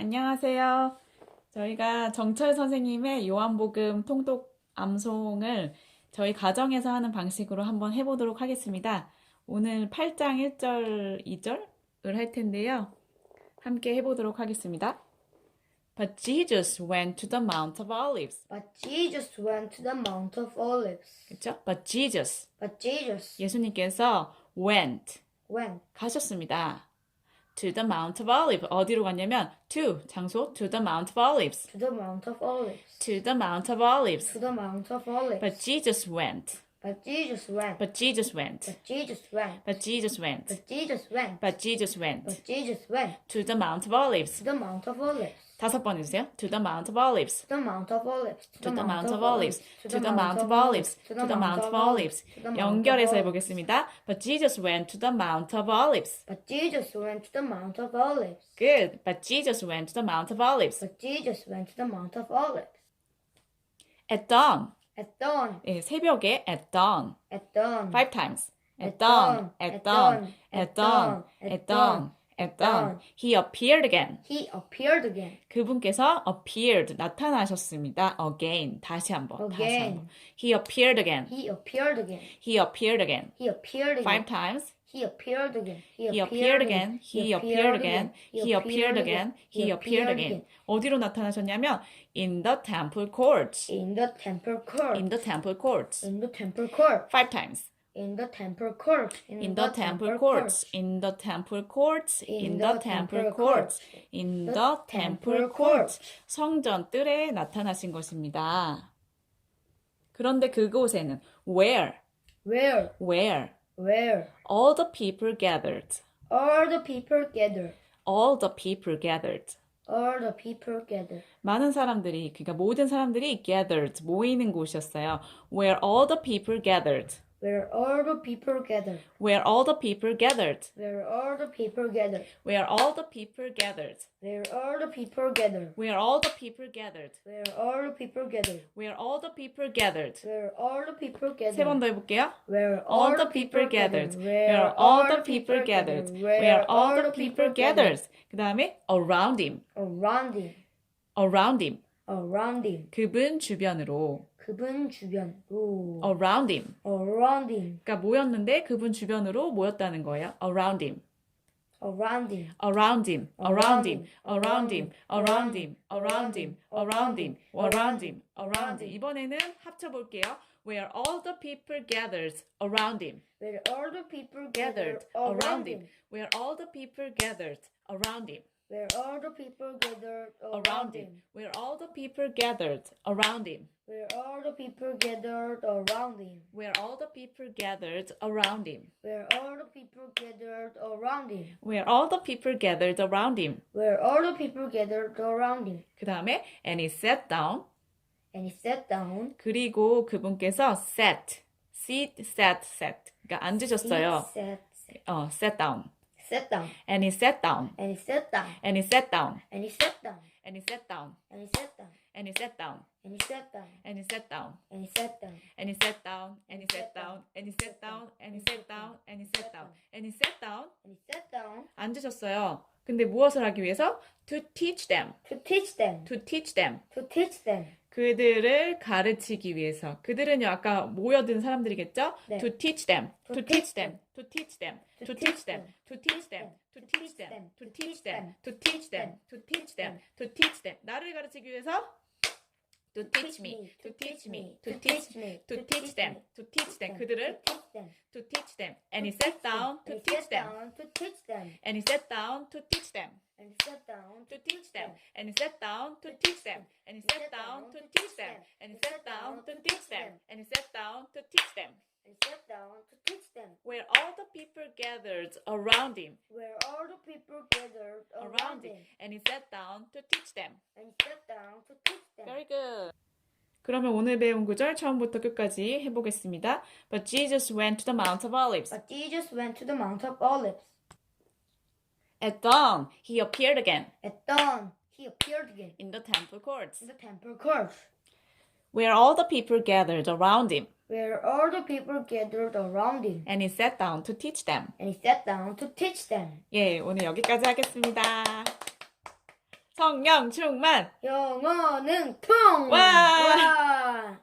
안녕하세요. 저희가 정철 선생님의 요한복음 통독 암송을 저희 가정에서 하는 방식으로 한번 해보도록 하겠습니다. 오늘 8장 1절, 2절을 할 텐데요. 함께 해보도록 하겠습니다. But Jesus went to the Mount of Olives. But Jesus went to the Mount of Olives. 그렇죠? But Jesus, But Jesus 예수님께서 went, went 가셨습니다. To the Mount of Olives. 어디로 갔냐면 to, 장소, to the Mount of Olives. to the Mount of Olives. To the Mount of Olives. To the Mount of Olives. But Jesus went. But Jesus went. But Jesus went. But Jesus went. But Jesus went. But Jesus went. But Jesus went. But Jesus went To the Mount of Olives. to the Mount of Olives. 다섯 번 해주세요. To the Mount of Olives. To the Mount of Olives. To the Mount of Olives. To the Mount of Olives. To the Mount of Olives. 연결해서 해보겠습니다. But Jesus went to the Mount of Olives. But Jesus went to the Mount of Olives. Good. But Jesus went to the Mount of Olives. But Jesus went to the Mount of Olives. At dawn. At dawn. 예, 새벽에 at dawn. At dawn. Five times. At dawn. At dawn. At dawn. At dawn. At dawn. He appeared again. He appeared again. 그분께서 appeared 나타나셨습니다. again 다시 한번 다시 Again. 한번. He appeared again. He appeared again. He appeared again. He appeared again. Five times. He appeared again. He appeared again. He appeared again. He appeared again. He appeared again. 어디로 나타나셨냐면 in the temple courts. In the temple court. In the temple courts. In the temple court. Five times. In the temple court. In the temple courts. In the temple courts. In the temple courts. In the temple courts. 성전 뜰에 나타나신 것입니다. 그런데 그곳에는 where Where? where Where? all the people gathered. All the people gathered. all the people gathered. All the people gathered. 많은 사람들이 그러니까 모든 사람들이 gathered 모이는 곳이었어요. Where all the people gathered. Where all the people gathered. Where all the people gathered. Where all the people gathered. Where all the people gathered. Where all the people gathered. Where all the people gathered. Where all the people gathered. Where all the people gathered. Where all the people 세 번 gathered. 더 해볼게요. Where All the people gathered. Where all the people gathered. Where all the people gathered. 그 다음에 around him. Around him. Around him. Around him. 그분 주변으로. 그분 주변으로. Around him. Around him. 그러니까 모였는데 그분 주변으로 모였다는 거예요. Around him. Around him. Around him. Around him. Around him. Around him. Around him. Around him. Around him. Around him. 이번에는 합쳐 볼게요. Where all the people gathered around him. Where all the people Gathered gathered around him. Where all the people gathered around him. Where all the people gathered Around him. Where all the people gathered around him. Where all the people gathered around him. Where all the people gathered around him. Where all the people gathered around him. Where all the people gathered around him. Where all the people gathered around him. 그 다음에 and he sat down. And he sat down. 그리고 그분께서 sat, sit, sat, sat. 그러니까 앉으셨어요. He sat, sat, 어, sat down. Sat down. And he sat down. And he sat down. And he sat down. And he sat down. And he sat down. And he sat down. And he sat down. And he sat down. And he sat down. And he sat down. And he sat down. And he sat down. And he sat down. And he sat down. And he sat down. And he sat down. And he sat down 앉으셨어요. 근데 무엇을 하기 위해서? To teach them. to teach them. To teach them. To teach them. 그들을 가르치기 위해서. 그들은요, 아까 모여든 사람들이겠죠? 네. To teach them. To To teach teach them. To teach them. To teach them. To teach them. To teach them. To teach them. To teach them. To teach them. To teach them. 나를 가르치기 위해서 To teach me. To teach me. To teach me. To teach them. To teach them. 그들을 To teach them. To teach them. And he sat down to And he teach sat them. down to teach them. And he sat down to teach them. And he sat down to teach them, and he sat down to teach them, and he sat down to teach them, and he sat down to teach them, and he sat down to teach them. and sat down to teach them. Where all the people gathered around him, Where all the people gathered around him, and he sat down to teach them. And sat down to teach them. Very good. 그러면 오늘 배운 구절 처음부터 끝까지 해보겠습니다. But Jesus went to the Mount of Olives. But Jesus went to the Mount of Olives. At dawn, he appeared again At dawn, he appeared again in the temple courts, in the temple court, where all the people gathered around him, where all the people gathered around him. and he sat down to teach them. And he sat down to teach them. 예, 오늘 여기까지 하겠습니다. 성령 충만. 영어는 통. 와!